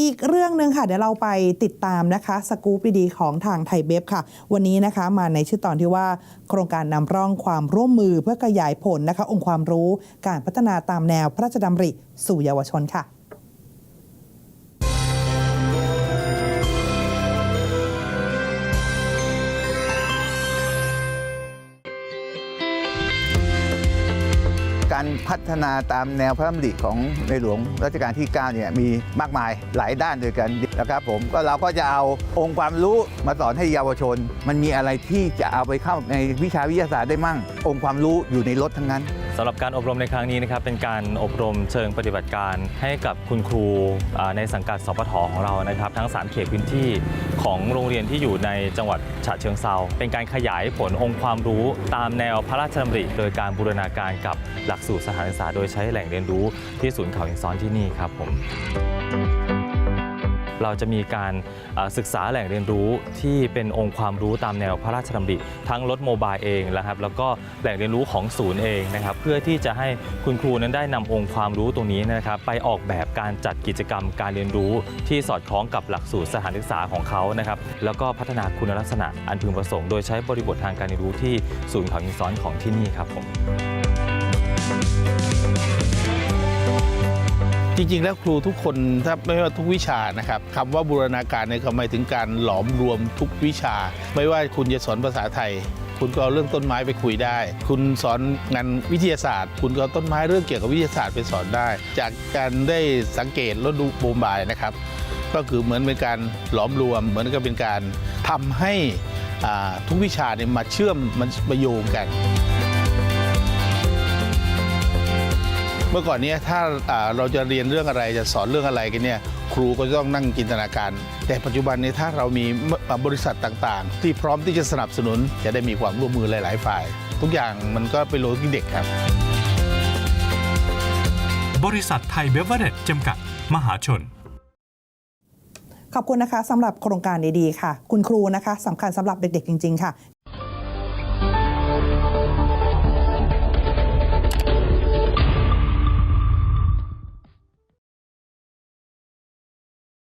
อีกเรื่องหนึ่งค่ะ เดี๋ยวเราไปติดตามนะคะสกู๊ปดีๆของทางไทยเบฟค่ะ วันนี้นะคะมาในชื่อตอนที่ว่า โครงการนำร่องความร่วมมือเพื่อขยายผลนะคะ องค์ความรู้การพัฒนาตามแนวพระราชดำริสู่เยาวชนค่ะ การพัฒนาตามแนวพระดำริของในหลวงรัชกาลที่9เนี่ยมีมากมายหลายด้านด้วยกันนะครับผมก็เราก็จะเอาองค์ความรู้มาสอนให้เยาวชน มันมีอะไรที่จะเอาไปเข้าในวิชาวิทยาศาสตร์ได้มั่ง องค์ความรู้อยู่ในรถทั้งนั้น สำหรับการอบรมในครั้งนี้นะครับเป็นการอบรมเชิงปฏิบัติการให้กับคุณครูในสังกัดสปทของเรานะครับ ทั้ง 3 เขตพื้นที่ของโรงเรียนที่อยู่ในจังหวัดฉะเชิงเซาเป็นการขยายผลองค์ความรู้ตามแนวพระราชดำริ โดยการบูรณาการกับหลักสูตรสถานศึกษาโดยใช้แหล่งเรียนรู้ที่ศูนย์เขาหินซ้อนที่นี่ครับผม เราจะมีการศึกษาแหล่งเรียนรู้ที่เป็นองค์ความรู้ตามแนวพระราชดำริทั้งรถโมบายเองนะครับแล้วก็แหล่งเรียนรู้ของศูนย์เองนะครับ เพื่อที่จะให้คุณครูนั้นได้นำองค์ความรู้ตรงนี้นะครับ ไปออกแบบการจัดกิจกรรมการเรียนรู้ที่สอดคล้องกับหลักสูตรสถานศึกษาของเขานะครับ แล้วก็พัฒนาคุณลักษณะอันพึงประสงค์โดยใช้บริบททางการเรียนรู้ที่ศูนย์เขาหินซ้อนของที่นี่ครับผม จริงๆ แล้วครูทุกคนถ้าไม่ว่าทุกวิชานะครับคำว่าบูรณาการเนี่ยหมายถึงการหลอมรวมทุกวิชา ไม่ว่าคุณจะสอนภาษาไทย คุณก็เอาเรื่องต้นไม้ไปคุยได้ คุณสอนงานวิทยาศาสตร์ คุณก็เอาต้นไม้เรื่องเกี่ยวกับวิทยาศาสตร์ไปสอนได้ จากการได้สังเกตแล้วดูบูมบายนะครับ ก็คือเหมือนเป็นการหลอมรวม เหมือนกับเป็นการทำให้ทุกวิชาเนี่ยมาเชื่อมมันมาโยงกัน เมื่อก่อนเนี้ถ้าอ่าเราจะเรียนเรื่องอะไรจะสอนเรื่องอะไรกันเนี่ยครูก็จะต้องนั่งจินตนาการ แต่ปัจจุบันนี้ถ้าเรามีอ่าบริษัทต่างๆ ที่พร้อมที่จะสนับสนุนจะได้มีความร่วมมือหลาย ๆ ฝ่าย ทุกอย่างมันก็ไปโลที่เด็กครับ บริษัทไทยเบเวอร์เรจจำกัดมหาชนขอบคุณนะคะสำหรับโครงการดีๆค่ะ คุณครูนะคะสำคัญสำหรับเด็กๆจริง ๆ ค่ะ